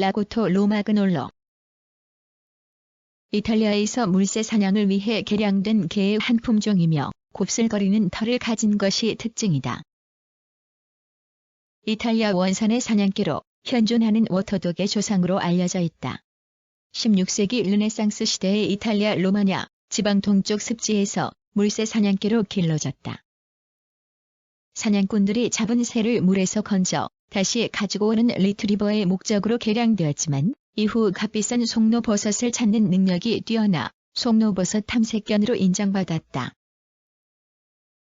라고토 로마그놀로 이탈리아에서 물새 사냥을 위해 개량된 개의 한 품종이며 곱슬거리는 털을 가진 것이 특징이다. 이탈리아 원산의 사냥개로 현존하는 워터독의 조상으로 알려져 있다. 16세기 르네상스 시대의 이탈리아 로마냐 지방 동쪽 습지에서 물새 사냥개로 길러졌다. 사냥꾼들이 잡은 새를 물에서 건져 다시 가지고 오는 리트리버의 목적으로 개량되었지만 이후 값비싼 송로버섯을 찾는 능력이 뛰어나 송로버섯 탐색견으로 인정받았다.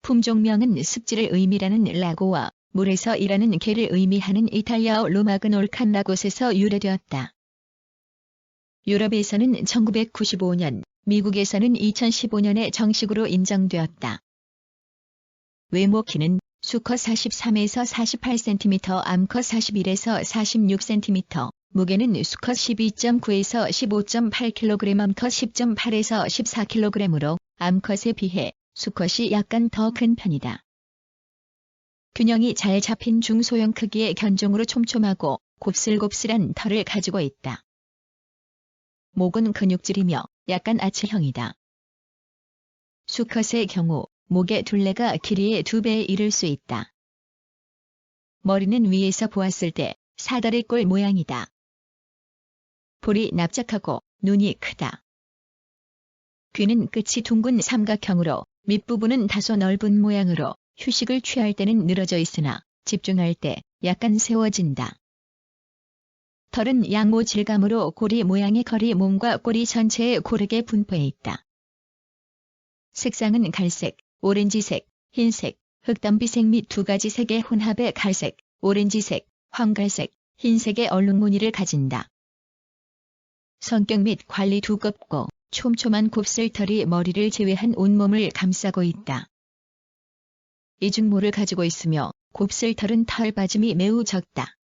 품종명은 습지를 의미하는 라고와 물에서 일하는 개를 의미하는 이탈리아어 로마그놀칸 라곳에서 유래되었다. 유럽에서는 1995년, 미국에서는 2015년에 정식으로 인정되었다. 외모 키는 수컷 43에서 48cm, 암컷 41에서 46cm, 무게는 수컷 12.9에서 15.8kg, 암컷 10.8에서 14kg으로 암컷에 비해 수컷이 약간 더 큰 편이다. 균형이 잘 잡힌 중소형 크기의 견종으로 촘촘하고 곱슬곱슬한 털을 가지고 있다. 목은 근육질이며 약간 아치형이다. 수컷의 경우 목의 둘레가 길이의 두 배에 이를 수 있다. 머리는 위에서 보았을 때 사다리 꼴 모양이다. 볼이 납작하고 눈이 크다. 귀는 끝이 둥근 삼각형으로 밑부분은 다소 넓은 모양으로 휴식을 취할 때는 늘어져 있으나 집중할 때 약간 세워진다. 털은 양모 질감으로 고리 모양의 거리 몸과 꼬리 전체에 고르게 분포해 있다. 색상은 갈색, 오렌지색, 흰색, 흑담비색 및 두 가지 색의 혼합의 갈색, 오렌지색, 황갈색, 흰색의 얼룩 무늬를 가진다. 성격 및 관리 두껍고 촘촘한 곱슬털이 머리를 제외한 온몸을 감싸고 있다. 이중모를 가지고 있으며 곱슬털은 털 빠짐이 매우 적다.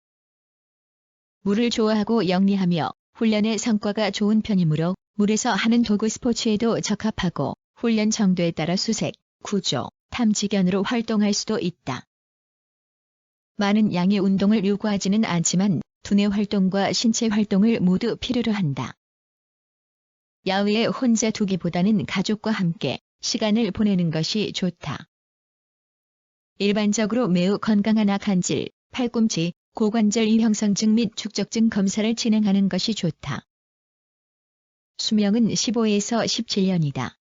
물을 좋아하고 영리하며 훈련의 성과가 좋은 편이므로 물에서 하는 도구 스포츠에도 적합하고 훈련 정도에 따라 수색, 구조, 탐지견으로 활동할 수도 있다. 많은 양의 운동을 요구하지는 않지만 두뇌 활동과 신체 활동을 모두 필요로 한다. 야외에 혼자 두기보다는 가족과 함께 시간을 보내는 것이 좋다. 일반적으로 매우 건강한 악한질, 팔꿈치, 고관절 이형성증 및 축적증 검사를 진행하는 것이 좋다. 수명은 15에서 17년이다.